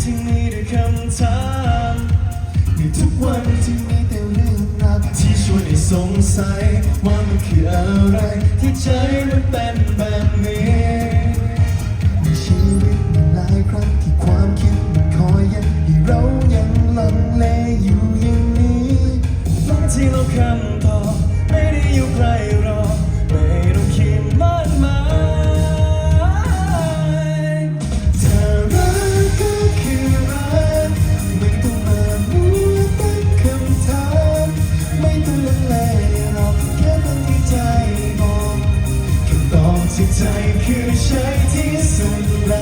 ที่มีแต่คำถามในทุกวันที่มีแต่เรื่องราวที่ชวนให้สงสัยว่ามันคืออะไรที่ใจมันเป็น Sie zeigen, schreit die Sonne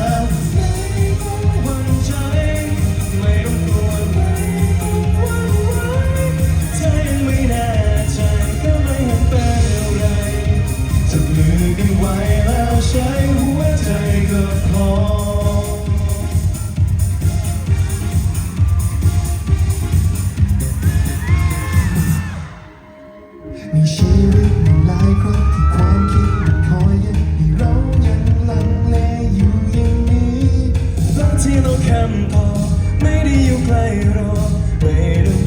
แค่พอไม่ได้อยู่ใกล้รอไม่ต้อง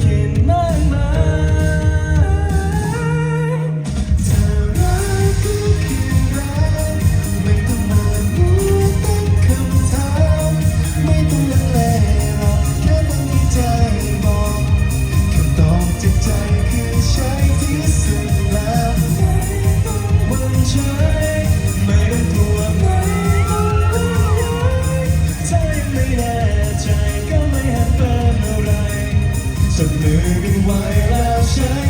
ไม่แน่ใจก็ไม่หันเกินอะไรสักมือบินไว้แล้วใช้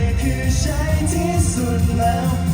ยคือใช่ที่สุดแล้ว